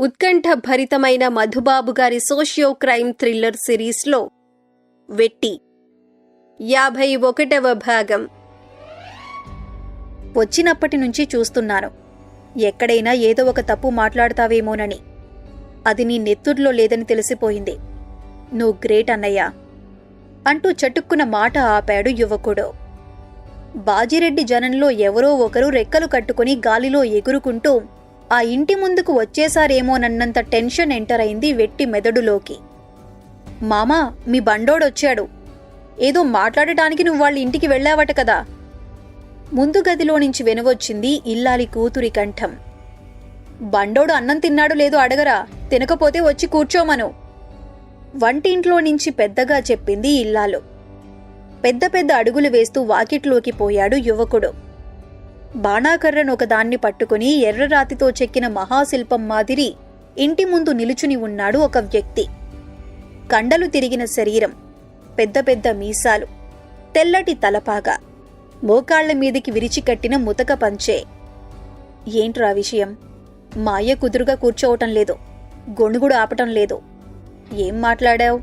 ఉత్కంఠ భరితమైన మధుబాబు గారి socio crime thriller సిరీస్లో వెట్టి. యాభై ఒకటవ భాగం. వచ్చినప్పటి నుంచి చూస్తున్నాను. ఎక్కడైనా ఏదో ఒక తప్పు మాట్లాడతావేమోనని. అది నీ నెత్తుర్లో లేదని తెలిసిపోయింది. నువ్వు గ్రేట్ అన్నయ్య. అంటూ చటుక్కున మాట ఆపాడు యువకుడు. బాజిరెడ్డి జనంలో ఎవరో ఒకరు రెక్కలు కట్టుకుని గాలిలో ఎగురుకుంటూ ఆ ఇంటి ముందుకు వచ్చేసారేమోనన్నంత టెన్షన్ ఎంటర్ అయింది వెట్టి మెదడులోకి. మామా మీ బండోడొచ్చాడు. ఏదో మాట్లాడటానికి నువ్వు వాళ్ళ ఇంటికి వెళ్ళావట కదా. ముందు గదిలో నుంచి వెనువొచ్చింది ఇల్లాలి కూతురి కంఠం. బండోడు అన్నం తిన్నాడు లేదో అడగరా తినకపోతే వచ్చి కూర్చోమను. వంటింట్లో నుంచి పెద్దగా చెప్పింది ఇల్లాలు. పెద్ద పెద్ద అడుగులు వేస్తూ వాకిట్లోకి పోయాడు యువకుడు. బాణాకర్రను ఒకదాన్ని పట్టుకుని ఎర్రరాతితో చెక్కిన మహాశిల్పం మాదిరి ఇంటి ముందు నిలుచుని ఉన్నాడు ఒక వ్యక్తి. కండలు తిరిగిన శరీరం పెద్ద పెద్ద మీసాలు తెల్లటి తలపాగా మోకాళ్ళ మీదికి విరిచికట్టిన ముతక పంచే. ఏంట్రా విషయం? మాయ కుదురుగా కూర్చోవటం లేదు గొణుగుడు ఆపటం లేదు. ఏం మాట్లాడావు?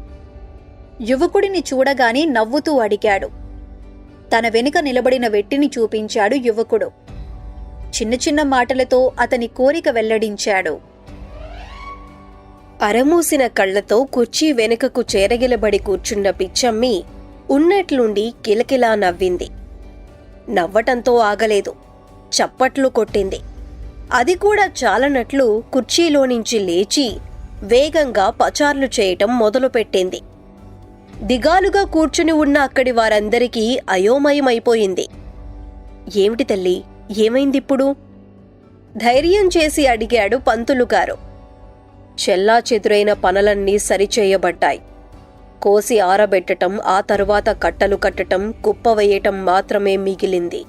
యువకుడిని చూడగానే నవ్వుతూ అడిగాడు. తన వెనుక నిలబడిన వెట్టిని చూపించాడు యువకుడు. చిన్న చిన్న మాటలతో అతని కోరిక వెల్లడించాడు. అరమూసిన కళ్ళతో కుర్చీ వెనుకకు చేరగిలబడి కూర్చున్న పిచ్చమ్మి ఉన్నట్లుండి కిలకిలా నవ్వింది. నవ్వటంతో ఆగలేదు. చప్పట్లు కొట్టింది. అది కూడా చాలనట్లు కుర్చీలో నుంచి లేచి వేగంగా పచార్లు చేయటం మొదలుపెట్టింది. దిగాలుగా కూర్చుని ఉన్న అక్కడి వారందరికీ అయోమయమైపోయింది. ఏమిటి తల్లి? ఏమైందిప్పుడు? ధైర్యం చేసి అడిగాడు పంతులుగారు చెల్లా చెదురైన పనులన్నీ సరిచేయబడ్డాయి. కోసి ఆరబెట్టటం ఆ తరువాత కట్టలు కట్టటం కుప్పవేయటం మాత్రమే మిగిలింది.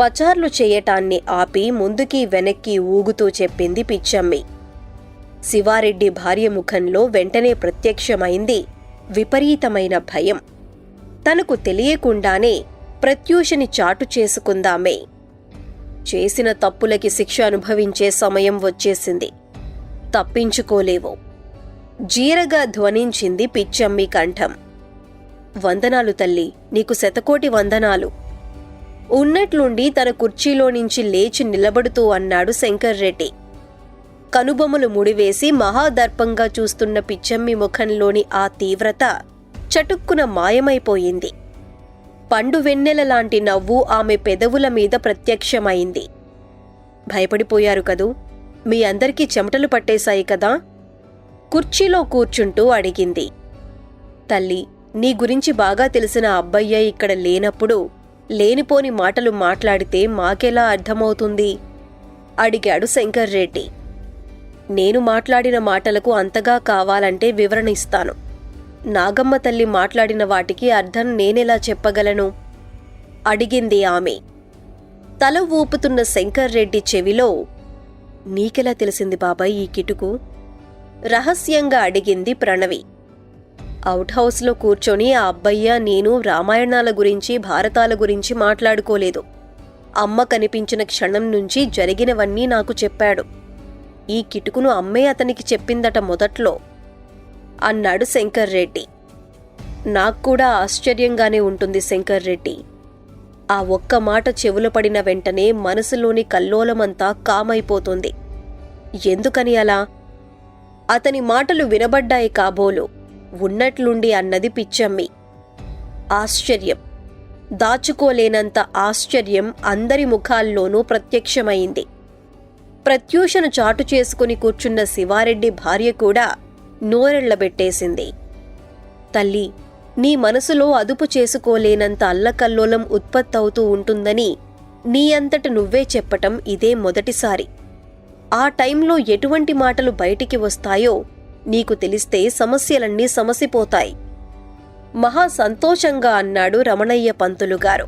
పచార్లు చేయటాన్ని ఆపి ముందుకి వెనక్కి ఊగుతూ చెప్పింది పిచ్చమ్మి. శివారెడ్డి భార్య ముఖంలో వెంటనే ప్రత్యక్షమైంది. విపరీతమైన భయం. తనకు తెలియకుండానే ప్రత్యూషని చాటు చేసుకుందామే. చేసిన తప్పులకి శిక్ష అనుభవించే సమయం వచ్చేసింది. తప్పించుకోలేవు. జీరగా ధ్వనించింది పిచ్చమ్మి కంఠం. వందనాలు తల్లి నీకు శతకోటి వందనాలు. ఉన్నట్లుండి తన కుర్చీలో నుంచి లేచి నిలబడుతూ అన్నాడు శంకర్రెడ్డి కనుబొమ్మలు ముడివేసి మహాదర్పంగా చూస్తున్న పిచ్చమ్మి ముఖంలోని ఆ తీవ్రత చటుక్కున మాయమైపోయింది. పండు వెన్నెల లాంటి నవ్వు ఆమె పెదవుల మీద ప్రత్యక్షమైంది. భయపడిపోయారు కదూ? మీ అందరికీ చెమటలు పట్టేశాయి కదా? కుర్చీలో కూర్చుంటూ అడిగింది. తల్లి నీ గురించి బాగా తెలిసిన అబ్బయ్య ఇక్కడ లేనప్పుడు లేనిపోని మాటలు మాట్లాడితే మాకెలా అర్థమవుతుంది? అడిగాడు శంకర్రెడ్డి. నేను మాట్లాడిన మాటలకు అంతగా కావాలంటే వివరణ ఇస్తాను. నాగమ్మ తల్లి మాట్లాడిన వాటికి అర్థం నేనెలా చెప్పగలను? అడిగింది ఆమె. తల ఊపుతున్న శంకర్రెడ్డి చెవిలో నీకెలా తెలిసింది బాబాయ్ ఈ కిటుకు? రహస్యంగా అడిగింది ప్రణవి. అవుట్ హౌస్లో కూర్చొని ఆ అబ్బయ్య నేను రామాయణాల గురించి భారతాల గురించి మాట్లాడుకోలేదు. అమ్మ కనిపించిన క్షణం నుంచి జరిగినవన్నీ నాకు చెప్పాడు. ఈ కిటుకును అమ్మే అతనికి చెప్పిందట మొదట్లో అన్నాడు శంకర్రెడ్డి నాకు కూడా ఆశ్చర్యంగానే ఉంటుంది శంకర్రెడ్డి ఆ ఒక్క మాట చెవులు పడిన వెంటనే మనసులోని కల్లోలమంతా కామైపోతుంది. ఎందుకని అలా? అతని మాటలు వినబడ్డాయి కాబోలు. ఉన్నట్లుండి అన్నది పిచ్చమ్మి. ఆశ్చర్యం. దాచుకోలేనంత ఆశ్చర్యం అందరి ముఖాల్లోనూ ప్రత్యక్షమైంది. ప్రత్యూషను చాటు చేసుకుని కూర్చున్న శివారెడ్డి భార్య కూడా నోరెళ్ళబెట్టేసింది తల్లి నీ మనసులో అదుపు చేసుకోలేనంత అల్లకల్లోలం ఉత్పత్తవుతూ ఉంటుందని నీ అంతట నువ్వే చెప్పటం ఇదే మొదటిసారి. ఆ టైంలో ఎటువంటి మాటలు బయటికి వస్తాయో నీకు తెలిస్తే సమస్యలన్నీ సమసిపోతాయి. మహా సంతోషంగా అన్నాడు రమణయ్య పంతులు గారు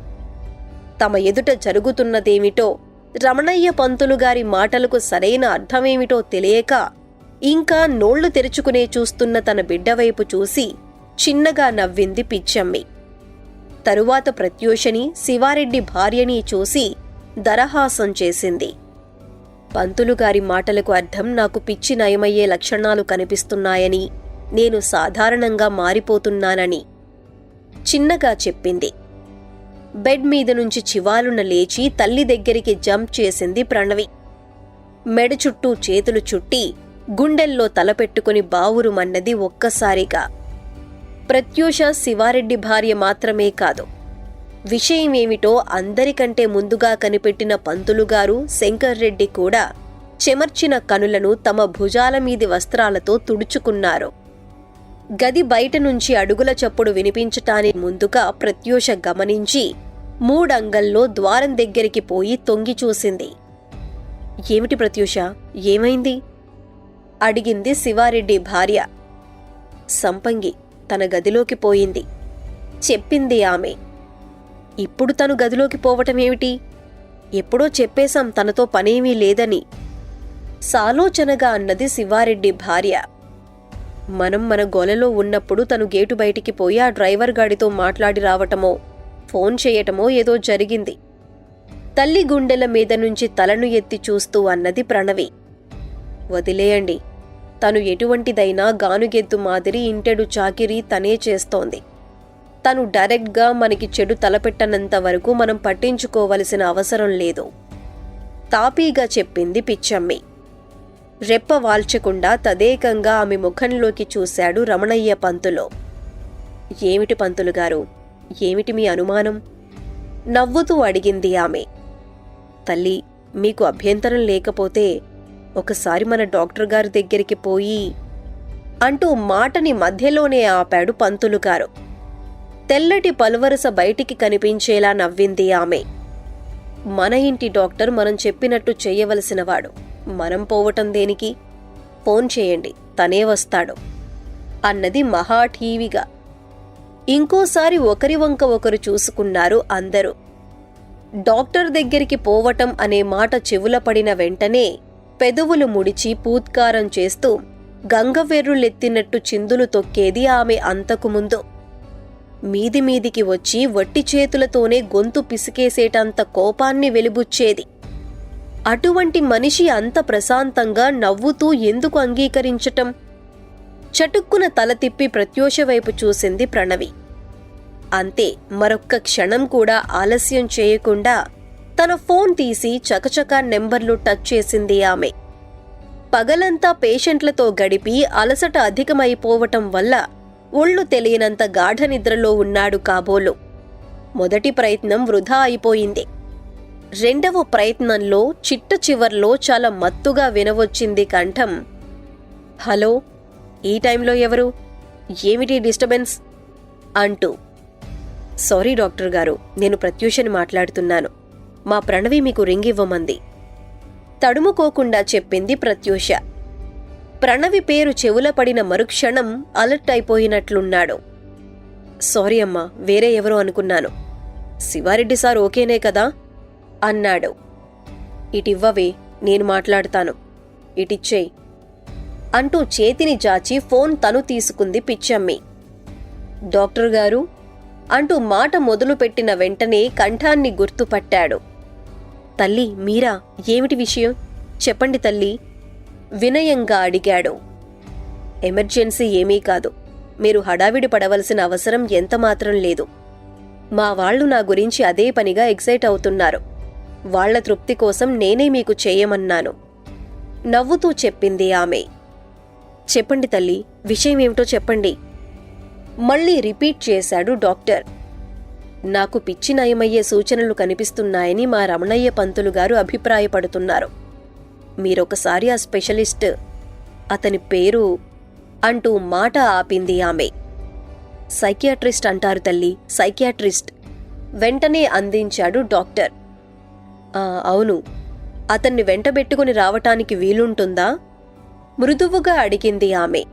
తమ ఎదుట జరుగుతున్నదేమిటో రమణయ్య పంతులు గారి మాటలకు సరైన అర్థమేమిటో తెలియక ఇంకా నోళ్ళు తెరుచుకునే చూస్తున్న తన బిడ్డవైపు చూసి చిన్నగా నవ్వింది పిచ్చమ్మి. తరువాత ప్రత్యూషని శివారెడ్డి భార్యని చూసి దరహాసం చేసింది. పంతులుగారి మాటలకు అర్థం నాకు పిచ్చి నయమయ్యే లక్షణాలు కనిపిస్తున్నాయని నేను సాధారణంగా మారిపోతున్నానని చిన్నగా చెప్పింది. బెడ్ మీద నుంచి చివాలున లేచి తల్లి దగ్గరికి జంప్ చేసింది ప్రణవి. మెడ చుట్టూ చేతులు చుట్టి గుండెల్లో తలపెట్టుకుని బావురుమన్నది ఒక్కసారిగా. ప్రత్యూష శివారెడ్డి భార్య మాత్రమే కాదు. విషయమేమిటో అందరికంటే ముందుగా కనిపెట్టిన పంతులుగారు శంకర్రెడ్డి కూడా చెమర్చిన కనులను తమ భుజాల మీది వస్త్రాలతో తుడుచుకున్నారు. గది బయట నుంచి అడుగుల చప్పుడు వినిపించటానికి ముందుగా ప్రత్యూష గమనించి మూడంగల్లో ద్వారం దగ్గరికి పోయి తొంగి చూసింది. ఏమిటి ప్రత్యూష? ఏమైంది? అడిగింది శివారెడ్డి భార్య. సంపంగి తన గదిలోకి పోయింది. చెప్పింది ఆమె. ఇప్పుడు తను గదిలోకి పోవటమేమిటి ఎప్పుడో చెప్పేశాం తనతో పనేమీ లేదని. సాలోచనగా అన్నది శివారెడ్డి భార్య. మనం మన గొలలో ఉన్నప్పుడు తను గేటు బయటికి పోయి ఆ డ్రైవర్ గాడితో మాట్లాడి రావటమో ఫోన్ చేయటమో ఏదో జరిగింది. తల్లి గుండెల మీద నుంచి తలను ఎత్తి చూస్తూ అన్నది ప్రణవి. వదిలేయండి. తను ఎటువంటిదైనా గానుగెద్దు మాదిరి ఇంటెడు చాకిరీ తనే చేస్తోంది. తను డైరెక్ట్గా మనకి చెడు తలపెట్టనంత వరకు మనం పట్టించుకోవలసిన అవసరం లేదు. తాపీగా చెప్పింది పిచ్చమ్మి. రెప్ప వాల్చకుండా తదేకంగా ఆమె ముఖంలోకి చూశాడు రమణయ్య పంతులో. ఏమిటి పంతులు గారు ఏమిటి మీ అనుమానం? నవ్వుతూ అడిగింది ఆమె. తల్లి మీకు అభ్యంతరం లేకపోతే ఒకసారి మన డాక్టర్ గారి దగ్గరికి పోయి అంటూ మాటని మధ్యలోనే ఆపాడు పంతులు గారు. తెల్లటి పలువరస బయటికి కనిపించేలా నవ్వింది ఆమె. మన ఇంటి డాక్టర్ మనం చెప్పినట్టు చేయవలసినవాడు. మనం పోవటం దేనికి? ఫోన్ చేయండి తనే వస్తాడు. అన్నది మహా ఠీవిగా. ఇంకోసారి ఒకరి వంక ఒకరు చూసుకున్నారు అందరూ. డాక్టర్ దగ్గరికి పోవటం అనే మాట చెవుల పడిన వెంటనే పెదవులు ముడిచి పూత్కారం చేస్తూ గంగవెర్రులెత్తినట్టు చిందులు తొక్కేది ఆమె అంతకు ముందు. మీది మీదికి వచ్చి వట్టి చేతులతోనే గొంతు పిసికేసేటంత కోపాన్ని వెలిబుచ్చేది. అటువంటి మనిషి అంత ప్రశాంతంగా నవ్వుతూ ఎందుకు అంగీకరించటం? చటుక్కున తల తిప్పి ప్రత్యూష వైపు చూసింది ప్రణవి. అంతే మరొక్క క్షణం కూడా ఆలస్యం చేయకుండా తన ఫోన్ తీసి చకచకా నెంబర్లు టచ్ చేసింది ఆమె. పగలంతా పేషెంట్లతో గడిపి అలసట అధికమైపోవటం వల్ల ఒళ్ళు తెలియనంత గాఢ నిద్రలో ఉన్నాడు కాబోలు. మొదటి ప్రయత్నం వృధా అయిపోయింది. రెండవ ప్రయత్నంలో చిట్ట చివర్లో చాలా మత్తుగా వినవచ్చింది కంఠం. హలో ఈ టైంలో ఎవరు? ఏమిటి డిస్టర్బెన్స్? అంటూ. సారీ డాక్టర్ గారు నేను ప్రత్యూషని మాట్లాడుతున్నాను. మా ప్రణవి మీకు రింగ్ ఇవ్వమంది. తడుముకోకుండా చెప్పింది ప్రత్యూష. ప్రణవి పేరు చెవుల పడిన మరుక్షణం అలర్ట్ అయిపోయినట్లున్నాడు. సారీ అమ్మా వేరే ఎవరో అనుకున్నాను. శివారెడ్డి సార్ ఓకేనే కదా? అన్నాడు. ఇటివ్వవే నేను మాట్లాడతాను. ఇటిచ్చేయి. అంటూ చేతిని జాచి ఫోన్ తను తీసుకుంది పిచ్చమ్మి. డాక్టర్ గారు అంటూ మాట మొదలుపెట్టిన వెంటనే కంఠాన్ని గుర్తుపట్టాడు. తల్లి మీరా ఏమిటి విషయం? చెప్పండి తల్లి వినయంగా అడిగాడు. ఎమర్జెన్సీ ఏమీ కాదు. మీరు హడావిడి పడవలసిన అవసరం ఎంతమాత్రం లేదు. మా వాళ్ళు నా గురించి అదే పనిగా ఎగ్జైట్ అవుతున్నారు. వాళ్ళ తృప్తి కోసం నేనే మీకు చేయమన్నాను. నవ్వుతూ చెప్పింది ఆమె. చెప్పండి తల్లి విషయం ఏమిటో చెప్పండి. మళ్ళీ రిపీట్ చేశాడు డాక్టర్. నాకు పిచ్చి నయమయ్యే సూచనలు కనిపిస్తున్నాయని మా రమణయ్య పంతులు గారు అభిప్రాయపడుతున్నారు. మీరొకసారి ఆ స్పెషలిస్ట్ అతని పేరు అంటూ మాట ఆపింది ఆమె. సైకియాట్రిస్ట్ అంటారు తల్లి సైకియాట్రిస్ట్ వెంటనే అందించాడు డాక్టర్. అవును అతన్ని వెంటబెట్టుకుని రావటానికి వీలుంటుందా? మృదువుగా అడిగింది ఆమె.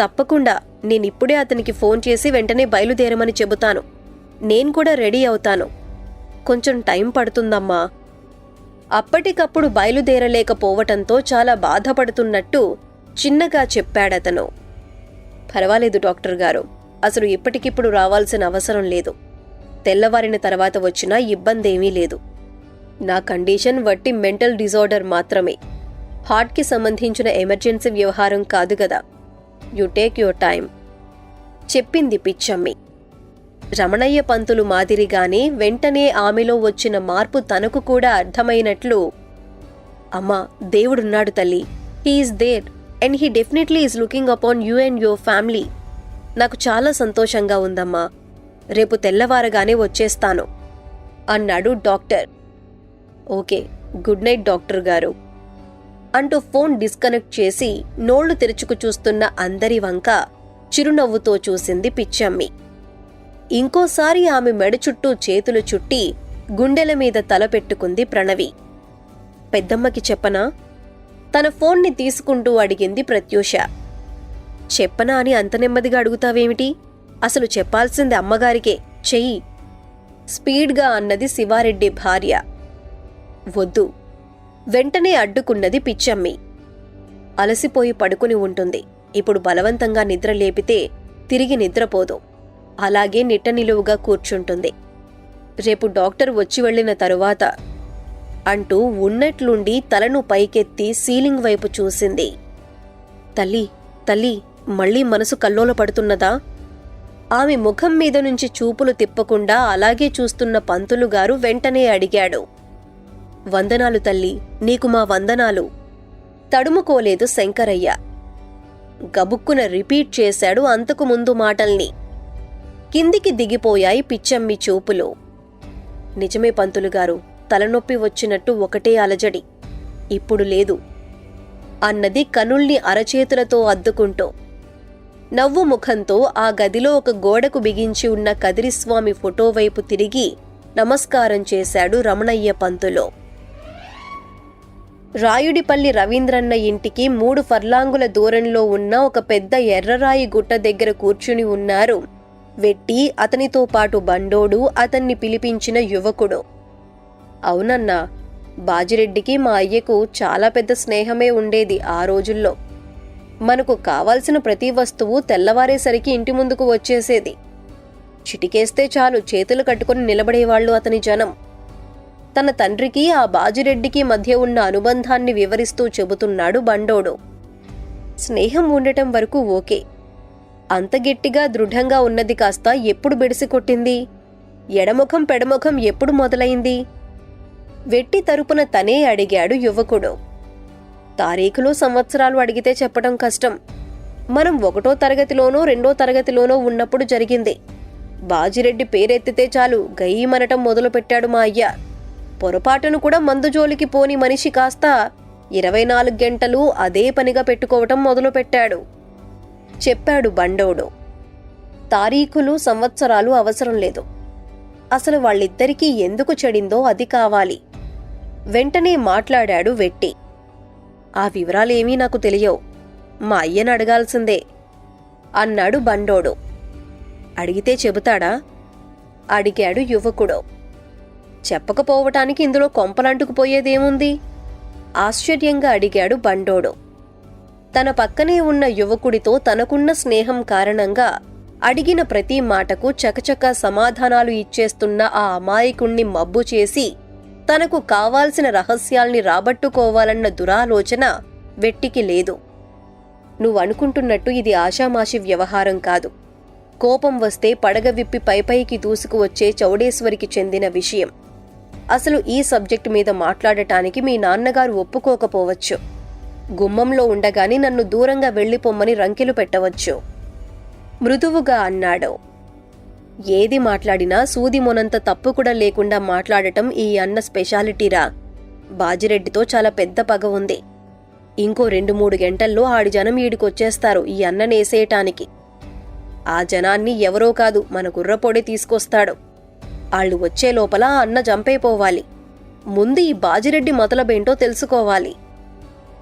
తప్పకుండా నేనిప్పుడే అతనికి ఫోన్ చేసి వెంటనే బయలుదేరమని చెబుతాను. నేను కూడా రెడీ అవుతాను. కొంచెం టైం పడుతుందమ్మా. అప్పటికప్పుడు బయలుదేరలేకపోవటంతో చాలా బాధపడుతున్నట్టు చిన్నగా చెప్పాడతను. పర్వాలేదు డాక్టర్ గారు అసలు ఇప్పటికిప్పుడు రావాల్సిన అవసరం లేదు. తెల్లవారిన తర్వాత వచ్చినా ఇబ్బందేమీ లేదు. నా కండిషన్ వట్టి మెంటల్ డిజార్డర్ మాత్రమే. హార్ట్కి సంబంధించిన ఎమర్జెన్సీ వ్యవహారం కాదు కదా యు టేక్ యువర్ టైం చెప్పింది పిచ్చమ్మి. రమణయ్య పంతులు మాదిరిగానే వెంటనే ఆమెలో వచ్చిన మార్పు తనకు కూడా అర్థమైనట్లు అమ్మా దేవుడున్నాడు తల్లి. He's there and he definitely is looking upon you and your family. నాకు చాలా సంతోషంగా ఉందమ్మా. రేపు తెల్లవారగానే వచ్చేస్తాను. అన్నాడు doctor. Okay good night doctor గారు. అంటూ ఫోన్ డిస్కనెక్ట్ చేసి నోళ్ళు తెరుచుకు చూస్తున్న అందరి వంక చిరునవ్వుతో చూసింది పిచ్చమ్మి. ఇంకోసారి ఆమె మెడ చుట్టూ చేతులు చుట్టి గుండెల మీద తలపెట్టుకుంది ప్రణవి. పెద్దమ్మకి చెప్పనా? తన ఫోన్ని తీసుకుంటూ అడిగింది ప్రత్యూష. చెప్పనా అని అంత నెమ్మదిగా అడుగుతావేమిటి? అసలు చెప్పాల్సింది అమ్మగారికే. చెయ్యి. స్పీడ్గా అన్నది శివారెడ్డి భార్య. వద్దు. వెంటనే అడ్డుకున్నది పిచ్చమ్మి. అలసిపోయి పడుకుని ఉంటుంది. ఇప్పుడు బలవంతంగా నిద్ర లేపితే తిరిగి నిద్రపోదు. అలాగే నిట్ట నిలువుగా కూర్చుంటుంది. రేపు డాక్టర్ వచ్చి వెళ్ళిన తరువాత అంటూ ఉన్నట్లుండి తలను పైకెత్తి సీలింగ్ వైపు చూసింది. తల్లి తల్లి మళ్ళీ మనసు కల్లోల పడుతున్నదా? ఆమె ముఖం మీద నుంచి చూపులు తిప్పకుండా అలాగే చూస్తున్న పంతులు గారు వెంటనే అడిగాడు. వందనాలు తల్లి నీకు మా వందనాలు. తడుముకోలేదు శంకరయ్య. గబుక్కున రిపీట్ చేశాడు అంతకు ముందు మాటల్ని. కిందికి దిగిపోయాయి పిచ్చమ్మి చూపులు. నిజమే పంతులుగారు తలనొప్పి వచ్చినట్టు ఒకటే అలజడి. ఇప్పుడు లేదు. అన్నది కనుల్ని అరచేతులతో అద్దుకుంటూ. నవ్వు ముఖంతో ఆ గదిలో ఒక గోడకు బిగించి ఉన్న కదిరిస్వామి ఫోటో వైపు తిరిగి నమస్కారం చేశాడు రమణయ్య పంతులో. రాయుడిపల్లి రవీంద్రన్న ఇంటికి మూడు ఫర్లాంగుల దూరంలో ఉన్న ఒక పెద్ద ఎర్రరాయి గుట్ట దగ్గర కూర్చుని ఉన్నారు. వెట్టి అతనితో పాటు బండోడు అతన్ని పిలిపించిన యువకుడు. అవునన్నా బాజిరెడ్డికి మా అయ్యకు చాలా పెద్ద స్నేహమే ఉండేది ఆ రోజుల్లో. మనకు కావాల్సిన ప్రతి వస్తువు తెల్లవారేసరికి ఇంటి ముందుకు వచ్చేసేది. చిటికేస్తే చాలు చేతులు కట్టుకుని నిలబడేవాళ్ళు అతని జనం. తన తండ్రికి ఆ బాజిరెడ్డికి మధ్య ఉన్న అనుబంధాన్ని వివరిస్తూ చెబుతున్నాడు బండోడు. స్నేహం ఉండటం వరకు ఓకే. అంత గట్టిగా దృఢంగా ఉన్నది కాస్త ఎప్పుడు బెడిసి కొట్టింది ఎడముఖం పెడముఖం ఎప్పుడు మొదలైంది? వెట్టి తరపున తనే అడిగాడు యువకుడు. తారీఖులో సంవత్సరాలు అడిగితే చెప్పడం కష్టం. మనం ఒకటో తరగతిలోనో రెండో తరగతిలోనో ఉన్నప్పుడు జరిగింది. బాజిరెడ్డి పేరెత్తితే చాలు గయ్యమనటం మొదలుపెట్టాడు మా అయ్య. పొరపాటును కూడా మందు జోలికి పోని మనిషి కాస్త ఇరవై నాలుగు గంటలు అదే పనిగా పెట్టుకోవటం మొదలుపెట్టాడు. చెప్పాడు బండోడు. తారీఖులు సంవత్సరాలు అవసరం లేదు. అసలు వాళ్ళిద్దరికీ ఎందుకు చెడిందో అది కావాలి. వెంటనే మాట్లాడాడు వెట్టి. ఆ వివరాలేమీ నాకు తెలియవు. మా అయ్యను అడగాల్సిందే అన్నాడు బండోడు. అడిగితే చెబుతాడా? అడిగాడు యువకుడు. చెప్పకపోవటానికి ఇందులో కొంపలంటుకుపోయేదేముంది? ఆశ్చర్యంగా అడిగాడు బండోడు. తన పక్కనే ఉన్న యువకుడితో తనకున్న స్నేహం కారణంగా అడిగిన ప్రతి మాటకు చకచక సమాధానాలు ఇచ్చేస్తున్న ఆ అమాయకుణ్ణి మబ్బు చేసి తనకు కావాల్సిన రహస్యాల్ని రాబట్టుకోవాలన్న దురాలోచన వెట్టికి లేదు. నువ్వనుకుంటున్నట్టు ఇది ఆషామాషి వ్యవహారం కాదు. కోపం వస్తే పడగ విప్పి పైపైకి దూసుకువచ్చే చౌడేశ్వరికి చెందిన విషయం. అసలు ఈ సబ్జెక్టు మీద మాట్లాడటానికి మీ నాన్నగారు ఒప్పుకోకపోవచ్చు. గుమ్మంలో ఉండగానే నన్ను దూరంగా వెళ్ళిపోమ్మని రంకెలు పెట్టవచ్చు. మృదువుగా అన్నాడు. ఏది మాట్లాడినా సూది మొనంత తప్పు కూడా లేకుండా మాట్లాడటం ఈ అన్న స్పెషాలిటీరా బాజిరెడ్డితో చాలా పెద్ద పగ ఉంది. ఇంకో రెండు మూడు గంటల్లో ఆడి జనం ఈడికొచ్చేస్తారు ఈ అన్ననేసేయటానికి ఆ జనాన్ని ఎవరో కాదు మన గుర్రపొడి తీసుకొస్తాడు. ఆళ్ళు వచ్చే లోపల అన్న జంపైపోవాలి ముందు ఈ బాజిరెడ్డి మొదలబేంటో తెలుసుకోవాలి.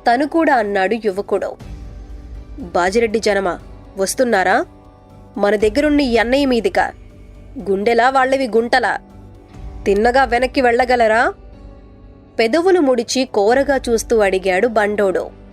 తను కూడా అన్నాడు యువకుడు. బాజిరెడ్డి జనమా వస్తున్నారా? మన దగ్గరున్న ఈ అన్నయ్య మీదికా. గుండెలా వాళ్ళవి గుంటలా? తిన్నగా వెనక్కి వెళ్ళగలరా? పెదవులు ముడిచి కోరగా చూస్తూ అడిగాడు బండోడు.